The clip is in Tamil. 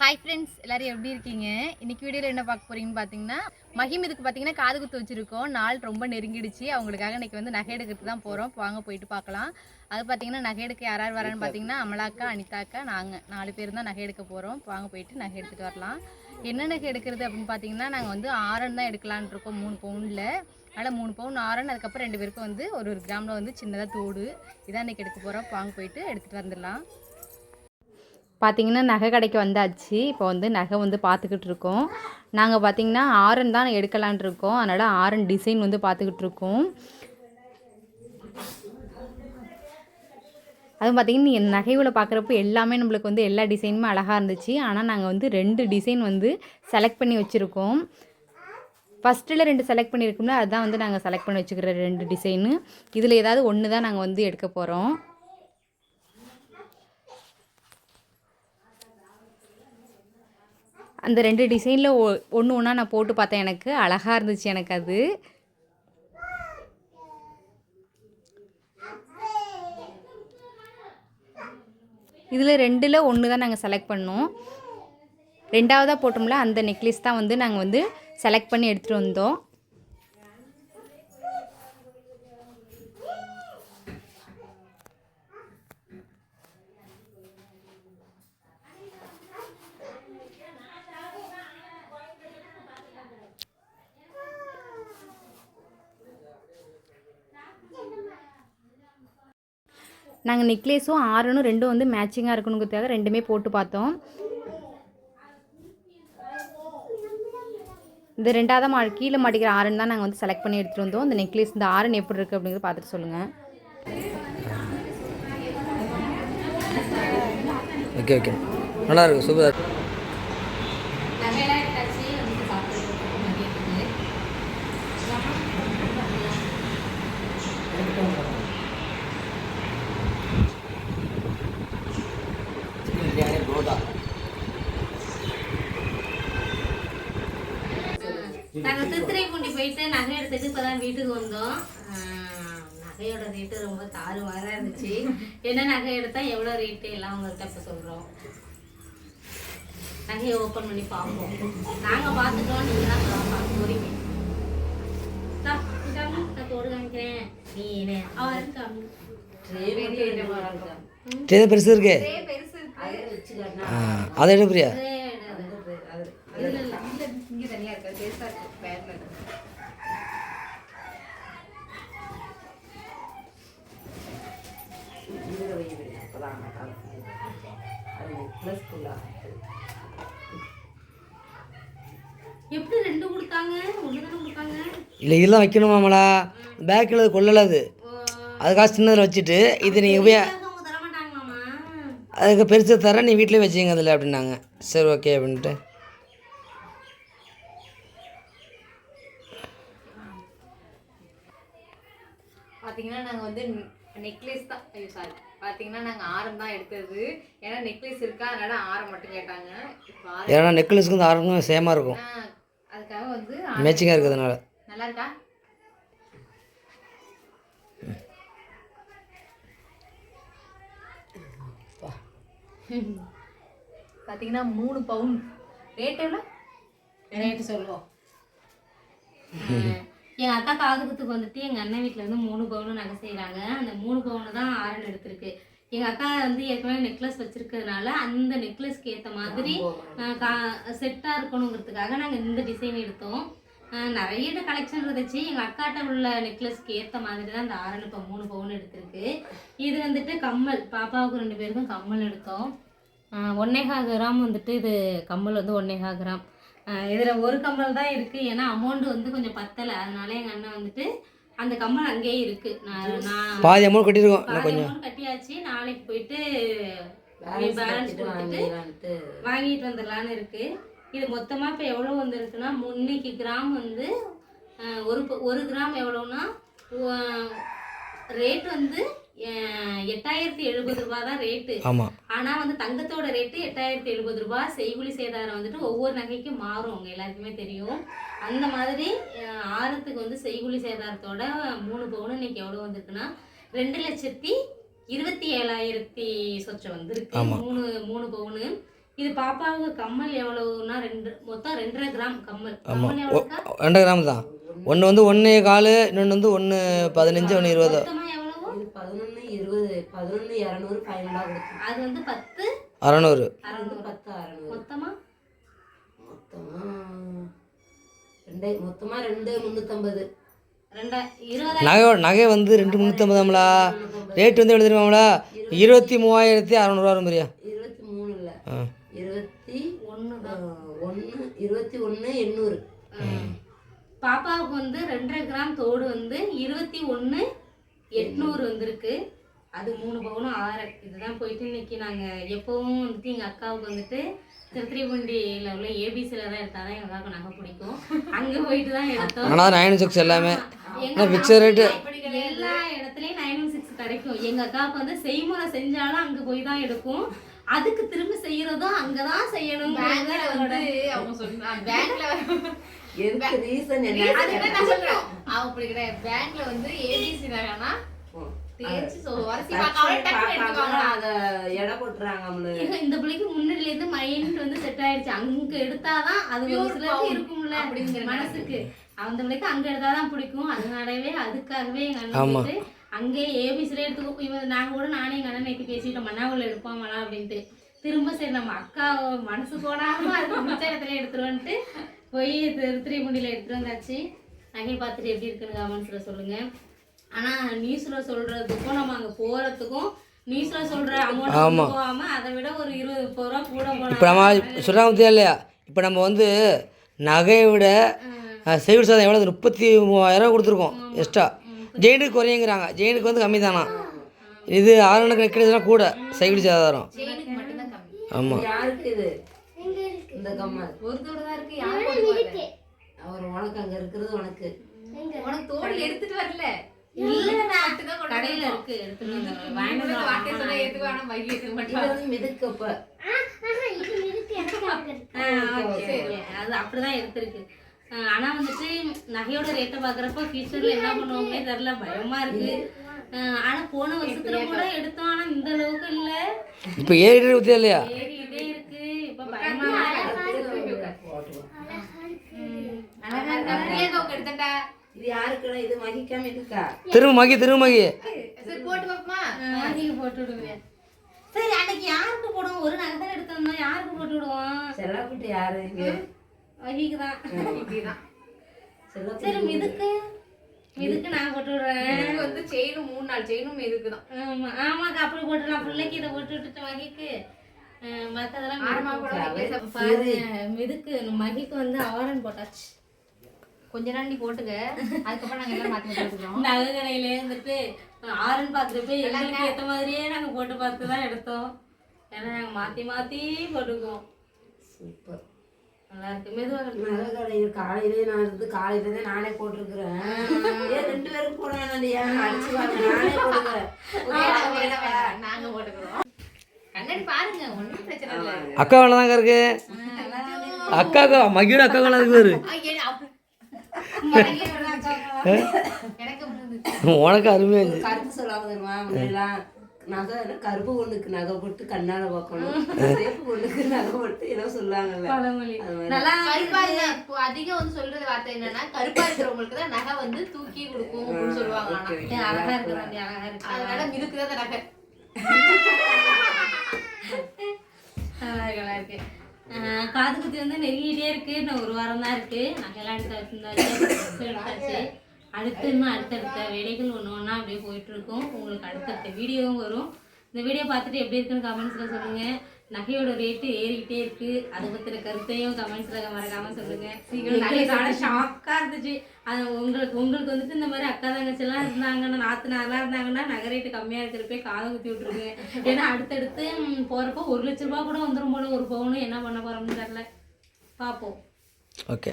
ஹாய் ஃப்ரெண்ட்ஸ் எல்லாரும் எப்படி இருக்கீங்க? இன்னைக்கு வீடியோவில் என்ன பார்க்க போறீங்கன்னு பார்த்தீங்கன்னா மகிம் இதுக்கு பார்த்தீங்கன்னா காது குத்து வச்சிருக்கோம். நாள் ரொம்ப நெருங்கிடுச்சு. அவங்களுக்காக இன்னைக்கு வந்து நகை எடுக்கிறது தான் போகிறோம் வாங்க போயிட்டு பார்க்கலாம். அது பார்த்தீங்கன்னா நகை எடுக்க யார் யார் வரான்னு பார்த்தீங்கன்னா அமலாக்கா அனிதாக்கா நாங்கள் நாலு பேர் தான் நகை எடுக்க போகிறோம் வாங்க போயிட்டு நகை எடுத்துகிட்டு வரலாம். என்ன நகை எடுக்கிறது அப்படின்னு பார்த்தீங்கன்னா நாங்கள் வந்து ஆரன் தான் எடுக்கலான் இருக்கோம். மூணு பவுனில். அதனால் மூணு பவுன் ஆரன் அதுக்கப்புறம் ரெண்டு பேருக்கும் வந்து ஒரு ஒரு கிராமில் வந்து சின்னதாக தோடு. இதான் இன்றைக்கி எடுக்க போகிறோம் வாங்க போயிட்டு எடுத்துகிட்டு வந்துடலாம். பார்த்தீங்கன்னா நகை கடைக்கு வந்தாச்சு. இப்போ வந்து நகை வந்து பார்த்துக்கிட்டு இருக்கோம். நாங்கள் பார்த்தீங்கன்னா ஆரன் தான் எடுக்கலான் இருக்கோம். அதனால் ஆரன் டிசைன் வந்து பார்த்துக்கிட்டு இருக்கோம். அதுவும் பார்த்தீங்கன்னா என் நகைகளை பார்க்குறப்ப எல்லாமே நம்மளுக்கு வந்து எல்லா டிசைனுமே அழகாக இருந்துச்சு. ஆனால் நாங்கள் வந்து ரெண்டு டிசைன் வந்து செலக்ட் பண்ணி வச்சுருக்கோம். ஃபஸ்ட்டில் ரெண்டு செலக்ட் பண்ணியிருக்கோம்ல அதுதான் வந்து நாங்கள் செலக்ட் பண்ணி வச்சுக்கிற ரெண்டு டிசைனு. இதில் ஏதாவது ஒன்று தான் நாங்கள் வந்து எடுக்க போகிறோம் அந்த ரெண்டு டிசைனில் ஒ ஒன்று ஒன்றா நான் போட்டு பார்த்தேன் எனக்கு. அழகாக இருந்துச்சு எனக்கு அது. இதில் ரெண்டில் ஒன்று தான் நாங்கள் செலக்ட் பண்ணோம். ரெண்டாவதாக போட்டோம்ல அந்த நெக்லஸ் தான் வந்து நாங்கள் வந்து செலக்ட் பண்ணி எடுத்துகிட்டு வந்தோம். நாங்கள் நெக்லேஸும் ஆரனும் ரெண்டும் வந்து மேட்சிங்காக இருக்கணுங்கிறதுக்காக ரெண்டுமே போட்டு பார்த்தோம். இந்த ரெண்டாவது மா கீழே மாட்டிக்கிற ஆரன் தான் நாங்கள் வந்து செலக்ட் பண்ணி எடுத்துகிட்டு வந்தோம். இந்த நெக்லேஸ் இந்த ஆரன் எப்படி இருக்குது அப்படிங்கிறத பார்த்துட்டு சொல்லுங்கள் ஓகே ஓகே. நல்லா இருக்கு சூப்பர் நாங்கள் போயிட்டு நகை எடுத்துட்டு இப்போ தான் வீட்டுக்கு வந்தோம். நகையோட ரேட்டு ரொம்ப தாறுமாறாக இருந்துச்சு. என்ன நகை எடுத்தா எவ்வளோ ரேட்டு எல்லாம் உங்கள்கிட்ட இப்போ சொல்கிறோம் நகையை ஓப்பன் பண்ணி பார்ப்போம். நாங்கள் பார்த்துட்டோம் நீங்கள் தான் பார்க்க போறீங்க. பெருசு இருக்கு. அதை எடு பிரியா இல்லை இல்லை இங்கே தனியாக இருக்காது பெருசாக இருக்குது பேரில் இருக்குது எப்படி ரெண்டு கொடுத்தாங்க? ஒன்று தானே கொடுத்தாங்க? இல்லை இதெல்லாம் வைக்கணுமாமலா பேக்கில் கொள்ளல அது. அதுக்காக சின்னதில் வச்சுட்டு இது நீங்கள் போய் தர அதுக்கு பெருசு தரேன் நீ வீட்டிலே வச்சுங்க அதில் அப்படின்னாங்க. சரி ஓகே அப்படின்ட்டு. பார்த்தீங்கன்னா நாங்கள் வந்து நெக்லஸ் தான். சாரி பார்த்தீங்கன்னா நாங்கள் ஆரம் தான் எடுத்தது. ஏன்னா நெக்லஸ் இருக்கா? அதனால ஆரம் மட்டும் கேட்டாங்க. இப்போ ஏன்னா நெக்லஸுக்கு இந்த ஆரங்கும் சேமாக இருக்கும். அதுக்காக வந்து மேட்சிங்காக இருக்கிறதுனால. நல்லா இருக்கா? பார்த்தீங்கன்னா மூணு பவுன். ரேட் எவ்வளோ? ரேட்டு சொல்லுவோம். எங்கள் அக்கா காது குத்துக்கு வந்துட்டு எங்கள் அண்ணன் வீட்டில் வந்து மூணு பவுன் நகை செய்கிறாங்க அந்த மூணு பவுன் தான் ஆரன் எடுத்திருக்கு. எங்கள் அக்கா வந்து ஏற்கனவே நெக்லஸ் வச்சிருக்கிறதுனால அந்த நெக்லஸ்க்கு ஏற்ற மாதிரி செட்டாக இருக்கணுங்கிறதுக்காக நாங்கள் இந்த டிசைன் எடுத்தோம். நிறைய கலெக்ஷன் இருந்துச்சு. எங்கள் அக்காட்ட உள்ள நெக்லஸ்க்கு ஏற்ற மாதிரி தான் இந்த ஆரன் இப்போ மூணு பவுன் எடுத்திருக்கு. இது வந்துட்டு கம்மல். பாப்பாவுக்கு ரெண்டு பேருக்கும் கம்மல் எடுத்தோம். ஒன்னேகா கிராம் வந்துட்டு இது கம்மல் வந்து ஒன்னேகா கிராம். இதில் ஒரு கம்மல் தான் இருக்குது ஏன்னா அமௌண்ட் வந்து கொஞ்சம் பத்தலை. அதனால எங்கள் அண்ணன் வந்துட்டு அந்த கம்மல் அங்கேயே இருக்குது நான் நான் பாதி அமௌண்ட் கட்டியிருக்கோம் இன்னும் பாதி கொஞ்சம். amount கட்டியாச்சு. நாளைக்கு போயிட்டு பேலன்ஸ் கொடுத்துட்டு வாங்கிட்டு வந்துடலான்னு இருக்கு. இது மொத்தமாக இப்போ எவ்வளோ வந்திருக்குன்னா இன்னைக்கு கிராம் வந்து ஒரு ஒரு கிராம் எவ்வளோன்னா ரேட் வந்து எட்டாயிரத்தி எழுபது ரூபா தான் ரேட்டு ஆமாம் ஆனால் வந்து தங்கத்தோட ரேட்டு எட்டாயிரத்தி எழுபது ரூபாய் செய்குலி சேதாரம் வந்துட்டு ஒவ்வொரு நகைக்கும் மாறும். உங்க எல்லாருக்குமே தெரியும். அந்த மாதிரி ஆரத்துக்கு வந்து செய்குலி சேதாரத்தோட மூணு பவுன் இன்னைக்கு எவ்வளோ வந்திருக்குன்னா ரெண்டு லட்சத்தி இருபத்தி ஏழாயிரத்தி சொச்சம் வந்திருக்கு. மூணு மூணு பவுனு. இது பாப்பாவுக்கு கம்மல் எவ்வளவுன்னா ரெண்டு மொத்தம் ரெண்டரை கிராம் கம்மல். கம்மல் எவ்வளோக்கா ரெண்டு கிராம் தான். ஒன்று வந்து ஒன்றே கால் இன்னொன்று வந்து ஒன்று பதினஞ்சு ஒன்று இருபது மொத்தமா எவ்வளவோ இது பதினொன்று இருபது பதினொன்று இரநூறு ஃபைனலாக கொடுக்கும் அது வந்து பத்து? அறநூறு. பத்து அறநூறு. மொத்தமா? மொத்தமாக ரெண்டே மொத்தமாக ரெண்டு முந்நூற்றம்பது ரெண்டா இருபதாயிரம்? நகை நகை வந்து ரெண்டு முந்நூற்றம்பதாம்லா ரேட் வந்து தெரியுமாம்லா இருபத்தி மூவாயிரத்தி அறநூறுவா வரும் பிரியா? இருபத்தி மூணு இல்லை. ஆ. இருபத்தி ஒன்று ஒன்று இருபத்தி ஒன்று எண்ணூறு. பாப்பாவுக்கு வந்து ரெண்டரை கிராம் தோடு வந்து இருபத்தி ஒன்று எட்நூறு வந்திருக்கு. அது மூணு பவுனும் ஆறு. இதுதான் போயிட்டு இன்னைக்கு நாங்கள் எப்போவும் வந்துட்டு எங்கள் அக்காவுக்கு வந்துட்டு திருத்திரிப்பூண்டியில் உள்ள ஏபிசியில் தான் எடுத்தால் தான் எங்கள் அக்காவுக்கு நகை பிடிக்கும். அங்கே போயிட்டு தான் எடுத்தோம். ஆனால் நைன் சிக்ஸ் எல்லாமே? ரேட்டு எல்லா இடத்துலயும் நைன் சிக்ஸ் கிடைக்கும். எங்க அக்காவுக்கு வந்து செய்முறை செஞ்சாலும் அங்க போய் தான் எடுக்கும். அதுக்கு திரும்ப செய்யறதும் அங்கதான் செய்யணும் பேங்க்ல வந்து அவங்க சொன்னாங்க பேங்க்ல எதுக்கு ரீசன் என்ன? அது என்ன நான் சொல்றேன்? அவங்க அப்படி கிடையாது. பேங்க்ல வந்து ஏபிசி நகைனா இந்த பிள்ளைக்கு முன்னாடில இருந்து மைண்ட் வந்து செட் ஆயிடுச்சு. அங்க எடுத்தாதான் அது இருக்கும்ல அப்படிங்கிற மனசுக்கு. அந்த பிள்ளைக்கு அங்க எடுத்தாதான் பிடிக்கும். அதனாலவே அதுக்காகவே எங்க அண்ணன் அங்கேயே ஏபிசில எடுத்துக்கோ. இவன் நாங்க கூட நானே எங்க அண்ணன் நேற்று பேசிட்டோம். மன்னாவில் எடுப்பாமலா அப்படின்ட்டு. திரும்ப சரி நம்ம அக்கா மனசு போடாம அது மிச்ச இடத்துல எடுத்துருவோன்ட்டு போய் திருத்திரிமுண்டியில் எடுத்துட்டு வந்தாச்சு. நகை பார்த்துட்டு எப்படி இருக்குன்னு கமெண்ட்ஸ்ல சொல்லுங்க. ஆனா நியூஸ்ல சொல்றதுக்கும் நம்ம அங்க போறதுக்கும் நியூஸ்ல சொல்ற அமௌண்ட் போகாம அதை விட ஒரு இருபது முப்பது ரூபா கூட இப்போ நம்ம சொல்கிறாங்க பற்றியா இல்லையா? இப்போ நம்ம வந்து நகையை விட செய்விட சாதம் எவ்வளோ முப்பத்தி மூவாயிரம் கொடுத்துருக்கோம் எக்ஸ்ட்ரா ஜெயினுக்கு குறையுங்கிறாங்க. ஜெயினுக்கு வந்து கம்மி தானா? இது ஆறுனுக்கு நிற்கிறதுனா கூட செய்விட சாதாரம் ஆமாம் யாருக்கு இது? இந்த கம்மல். ஒரு தோடு தான் இருக்கு யார் போட்டு அவர் உனக்கு அங்கே இருக்கிறது உனக்கு. உனக்கு தோடு எடுத்துட்டு வரல. கடையில இருக்கு. அது அப்படிதான் எடுத்திருக்கு. ஆனா வந்துட்டு நகையோட ரேட்டை பாக்குறப்ப ஃபியூச்சர்ல என்ன பண்ணுவாங்களே தெரியல பயமா இருக்கு. ஆனா போன வருஷத்துல கூட எடுத்தோம் ஆனா இந்த அளவுக்கு இல்ல. இப்போ ஏறிட்டு இல்லையா? இருக்கு. இப்ப பயமா அழகா இருக்கா. இது யாருக்குடா இது மகிக்காம இருக்கா? திரும்ப மகி திரும்ப மகி. சரி போட்டு பாப்பமா? போட்டு விடுங்க. சரி அன்னைக்கு யாருக்கு போடுவோம்? ஒரு நகை தான் எடுத்தோம்னா யாருக்கு போட்டு விடுவோம்? செல்லாக்குட்டி யாரு? இங்க வகிக்கு தான். சரி மிதுக்கு? மிதுக்கு நான் போட்டு விடுறேன் வந்து செயினும் மூணு நாலு செயினும் இதுக்குதான் ஆமா ஆமாக்கா அப்படி போட்டுடலாம். பிள்ளைக்கு இதை போட்டு விட்டுட்டு மகிக்கு ஆரமா மிதுக்கு. மகிக்கு வந்து ஆரன் போட்டாச்சு. கொஞ்ச நாள் நீ போட்டுக்க. அதுக்கப்புறம் நாங்க எல்லாம் மாத்தி போட்டுக்கிறோம். நகை கடையில இருந்துட்டு ஆரன் பார்த்துட்டு போய் எங்களுக்கு ஏத்த மாதிரியே நாங்க போட்டு பார்த்து தான் எடுத்தோம். ஏன்னா நாங்க மாத்தி மாத்தி போட்டுக்குவோம். சூப்பர். நல்லா இருக்கு மெதுவா இருக்கு. நகை கடையில் காலையிலே நான் இருந்து காலையிலே நானே போட்டிருக்கிறேன். ஏன் ரெண்டு பேரும் போட வேணாண்டியா அடிச்சு பாருங்க. நானே போட்டுக்கிறேன். வேணாம், வேணாம், வேணாம். நாங்க போட்டுக்கிறோம். கண்ணாடி பாருங்க. ஒண்ணும் பிரச்சனை இல்ல. அக்கா வேலை தாங்க இருக்கு அக்காக்கா மகியோட அக்கா இருக்கு உனக்கு சொல்லாம முன்னாடிலாம் நகை கருப்பு பொண்ணுக்கு நகை போட்டு கண்ணால பார்க்கணும். சேப்பு பொண்ணுக்கு நகை போட்டு ஏதோ சொல்லுவாங்கல்ல. நல்லா கருப்பா இப்போ அதிகம் வந்து சொல்றது வார்த்தை என்னன்னா கருப்பா இருக்கிறவங்களுக்கு தான் நகை வந்து தூக்கி கொடுக்கும் அப்படின்னு சொல்லுவாங்க. அழகா இருக்கு. அதனால மிதுக்குதான் நகை. நல்லா இருக்கு நல்லா இருக்கு. காது குத்தி வந்து நெருங்கிட்டே இருக்கு. இன்னும் ஒரு வாரம் தான் இருக்கு நகையெல்லாம் எடுத்து வச்சிருந்தாச்சு அடுத்த அடுத்து இன்னும் அடுத்தடுத்த வேலைகள் ஒன்று ஒன்றா அப்படியே போயிட்டு இருக்கோம். உங்களுக்கு அடுத்தடுத்த வீடியோவும் வரும். இந்த வீடியோ பார்த்துட்டு எப்படி இருக்குன்னு கமெண்ட்ஸில் சொல்லுங்கள் நகையோட ரேட்டு ஏறிக்கிட்டே இருக்கு. அதை பற்றின கருத்தையும் கமெண்ட்ஸில் மறக்காம சொல்லுங்க. எங்களுக்கு ஷாக்காக இருந்துச்சு. அது உங்களுக்கு உங்களுக்கு வந்துட்டு இந்த மாதிரி அக்கா தங்கச்சிலாம் இருந்தாங்கன்னா நாத்தனாரெலாம் இருந்தாங்கன்னா நகை ரேட்டு கம்மியாக இருக்கிறப்பே காதை குத்தி விட்ருங்க ஏன்னா அடுத்தடுத்து போறப்போ ஒரு லட்ச ரூபா கூட வந்துரும் போல ஒரு பவுனு. என்ன பண்ண போறோம்னு தெரியல. பார்ப்போம் ஓகே